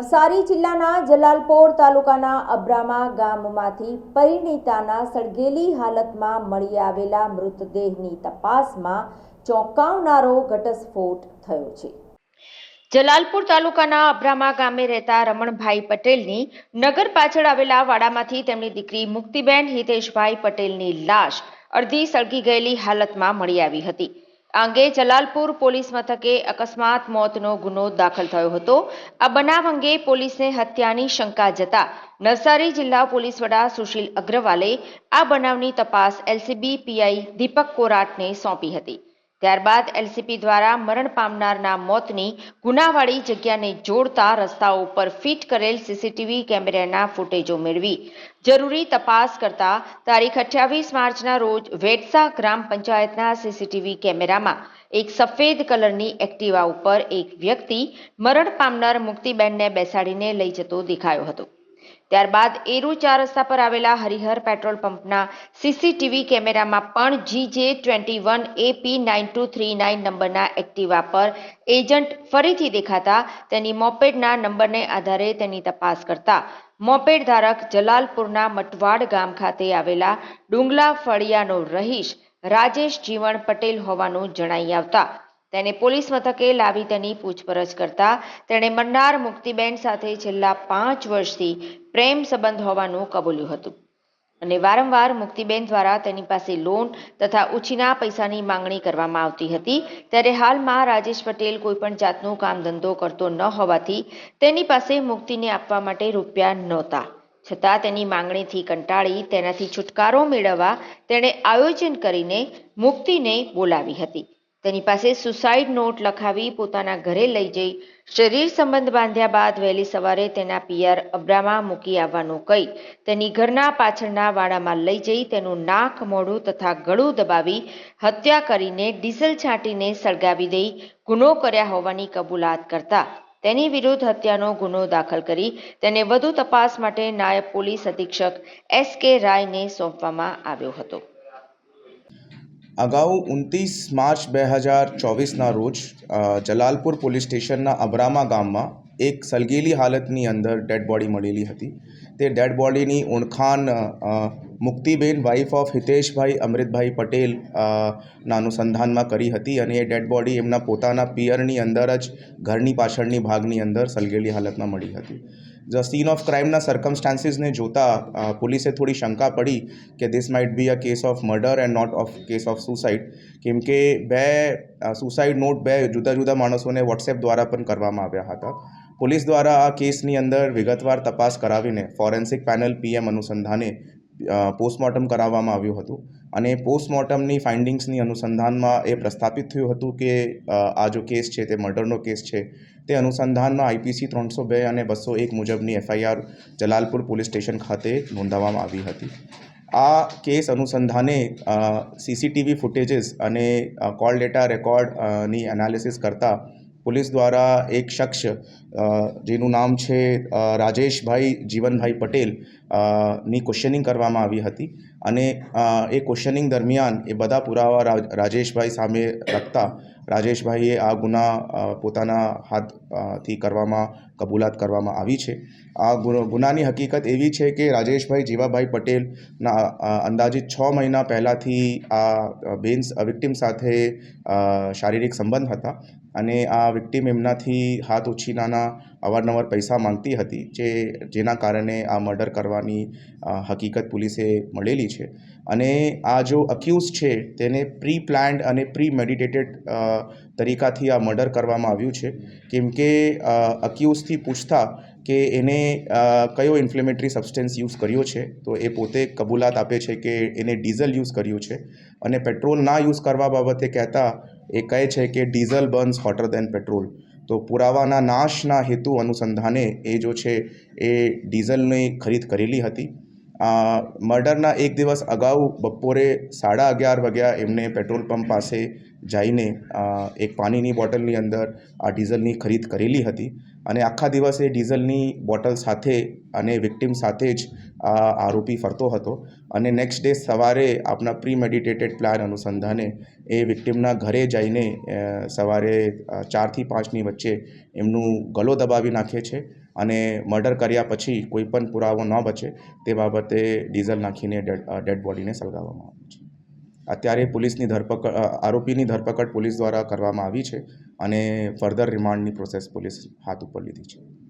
નવસારી જિલ્લાના જલાલપોર તાલુકાના અબ્રામા ગામમાંથી પરિણીતાના સળગેલી હાલતમાં મળી આવેલા મૃતદેહની તપાસમાં ચોંકાવનારો ઘટસ્ફોટ થયો છે. જલાલપુર તાલુકાના અબ્રામા ગામે રહેતા રમણભાઈ પટેલની નગર પાછળ આવેલા વાડામાંથી તેમની દીકરી મુક્તિબેન હિતેશભાઈ પટેલની લાશ અડધી સળગી ગયેલી હાલતમાં મળી આવી હતી. આ અંગે જલાલપુર પોલીસ મથકે અકસ્માત મોતનો ગુનો દાખલ થયો હતો. આ બનાવ અંગે પોલીસને હત્યાની શંકા જતા નવસારી જિલ્લા પોલીસ વડા સુશીલ અગ્રવાલે આ બનાવની તપાસ એલસીબી પીઆઈ દીપક કોરાટને સોંપી હતી. ત્યારબાદ એલસીપી દ્વારા મરણ પામનારના મોતની ગુનાવાળી જગ્યાને જોડતા રસ્તાઓ ઉપર ફિટ કરેલ સીસીટીવી કેમેરાના ફૂટેજો મેળવી. જરૂરી તપાસ કરતા તારીખ અઠ્યાવીસ માર્ચના રોજ વેડસા ગ્રામ પંચાયતના સીસીટીવી કેમેરામાં એક સફેદ કલરની એક્ટિવા ઉપર એક વ્યક્તિ મરણ પામનાર મુક્તિબેનને બેસાડીને લઈ જતો દેખાયો હતો. ત્યારબાદ એરુ ચાર રસ્તા પર આવેલા હરિહર પેટ્રોલ પંપના સીસીટીવી કેમેરામાં પણ GJ twenty one AP nine two three nine નંબરના એક્ટિવા પર એજન્ટ ફરીથી દેખાતા તેની મોપેડના નંબરને આધારે તેની તપાસ કરતા મોપેડ ધારક જલાલપુરના મટવાડ ગામ ખાતે આવેલા ડુંગલા ફળિયાનો રહીશ રાજેશ જીવણ પટેલ હોવાનું જણાઈ આવતા તેને પોલીસ મથકે લાવી તેની પૂછપરછ કરતા તેણે મન્નાર મુક્તિબેન સાથે છેલ્લા પાંચ વર્ષથી પ્રેમ સંબંધ હોવાનું કબૂલ્યું હતું. અને વારંવાર મુક્તિબેન દ્વારા તેની પાસે લોન તથા ઉછીના પૈસાની માંગણી કરવામાં આવતી હતી, ત્યારે હાલમાં રાજેશ પટેલ કોઈપણ જાતનું કામ ધંધો કરતો ન હોવાથી તેની પાસે મુક્તિને આપવા માટે રૂપિયા નહોતા. છતાં તેની માંગણીથી કંટાળી તેનાથી છુટકારો મેળવવા તેણે આયોજન કરીને મુક્તિને બોલાવી હતી. તેની પાસે સુસાઇડ નોટ લખાવી પોતાના ઘરે લઈ જઈ. શરીર સંબંધ બાંધ્યા બાદ વહેલી સવારે તેના પિયર અબ્રામાં મૂકી આવવાનું કહી. તેની ઘરના પાછળના વાડામાં લઈ જઈ તેનું નાક મોઢું તથા ગળું દબાવી હત્યા કરીને ડીઝલ છાંટીને સળગાવી દઈ. ગુનો કર્યા હોવાની કબૂલાત કરતા તેની વિરુદ્ધ હત્યાનો ગુનો દાખલ કરી તેને વધુ તપાસ માટે નાયબ પોલીસ અધિક્ષક એસ કે રાયને સોંપવામાં આવ્યો હતો. અગાઉ ઉનત્રીસ માર્ચ બે હજાર ચોવીસના રોજ જલાલપુર પોલીસ સ્ટેશનના અબ્રામા ગામમાં એક સળગેલી હાલતની અંદર ડેડ બોડી મળેલી હતી. તે ડેડ બોડીની ઓળખાણ મુક્તિબેન વાઇફ ઓફ હિતેશભાઈ, અમૃતભાઈ પટેલ ના અનુસંધાનમાં કરી હતી અને એ ડેડ બોડી એમના પોતાના પિયરની અંદર જ ઘરની પાછળની ભાગની અંદર સળગેલી હાલતમાં મળી હતી. જ સીન ઓફ ક્રાઇમના સર્કમસ્ટાન્સીસને જોતા પોલીસે થોડી શંકા પડી કે this might be a case of murder and not of case of suicide કેમ કે બે સુસાઇડ નોટ બે જુદા જુદા માણસોને વોટ્સએપ દ્વારા પણ કરવામાં આવ્યા હતા. પોલીસ દ્વારા આ કેસની અંદર વિગતવાર તપાસ કરાવીને ફોરેન્સિક પેનલ પીએમ અનુસંધાને પોસ્ટમોર્ટમ કરાવવામાં આવ્યું હતું. અને પોસ્ટમોર્ટમની ફાઇન્ડિંગ્સની અનુસંધાનમાં એ પ્રસ્થાપિત થયું હતું કે આ જો કેસ છે, તે મર્ડરનો કેસ છે, તે અનુસંધાનમાં આઈપીસી ત્રણસો બે અને બસો એક મુજબની એફઆઈઆર જલાલપુર પોલીસ સ્ટેશન ખાતે નોંધાવવામાં આવી હતી. આ કેસ અનુસંધાને સીસીટીવી ફૂટેજીસ અને કોલ ડેટા રેકોર્ડની એનાલિસિસ કરતા પોલીસ દ્વારા એક શખ્સ જેનું નામ છે રાજેશભાઈ જીવનભાઈ પટેલ ની ક્વેશ્ચનિંગ કરવામાં આવી હતી. અને એ ક્વેશ્ચનિંગ દરમિયાન એ બધા પુરાવા રાજેશભાઈ સામે રાખતા રાજેશભાઈએ આ ગુના પોતાના હાથથી કરવામાં, કબૂલાત કરવામાં આવી છે. આ ગુનો, ગુનાની હકીકત એવી છે કે રાજેશભાઈ જીવાભાઈ પટેલના અંદાજિત છ મહિના પહેલાંથી આ બેન વિક્ટિમ સાથે શારીરિક સંબંધ હતા. અને આ વિક્ટિમ એમનાથી હાથ ઉછીનાના અવારનવાર પૈસા માંગતી હતી, જે જેના કારણે આ મર્ડર કરવાની હકીકત પોલીસે મળેલી છે. અને આ જો અક્યુઝ છે, તેને પ્રી પ્લાન્ડ અને પ્રી મેડિટેટેડ તરીકાથી આ મર્ડર કરવામાં આવ્યું છે. કેમ કે અક્યુઝથી પૂછતા કે એને કયો ઇન્ફ્લેમેટરી સબસ્ટન્સ યુઝ કર્યો છે, તો એ પોતે કબૂલાત આપે છે કે એને ડીઝલ યુઝ કર્યું છે. અને પેટ્રોલ ના યુઝ કરવા બાબતે કહેતા એ કહે છે કે diesel burns hotter than petrol તો પુરાવાના નાશના હેતુ અનુસંધાને એ જો છે એ ડીઝલની ખરીદ કરેલી હતી. મર્ડરના એક દિવસ અગાઉ બપોરે સાડા અગિયાર વાગ્યા એમને પેટ્રોલ પંપ પાસે જઈને એક પાણીની બોટલની અંદર આ ડીઝલની ખરીદ કરેલી હતી. અને આખા દિવસે ડીઝલની બોટલ સાથે અને વિક્ટિમ સાથે જ આ આરોપી ફરતો હતો. અને નેક્સ્ટ ડે સવારે આપના પ્રી મેડિટેટેડ પ્લાન અનુસંધાને એ વિક્ટિમના ઘરે જઈને સવારે ચારથી પાંચની વચ્ચે એમનું ગલો દબાવી નાખે છે અને મર્ડર કર્યા પછી કોઈ પણ પુરાવો ન બચે તે બાબતે ડીઝલ નાખીને ડેડ બોડીને સળગાવવામાં આવે છે. અત્યારે પોલીસની ધરપકડ આરોપીની ધરપકડ પોલીસ દ્વારા કરવામાં આવી છે અને ફર્ધર રિમાન્ડની પ્રોસેસ પોલીસ હાથ ઉપર લીધી છે.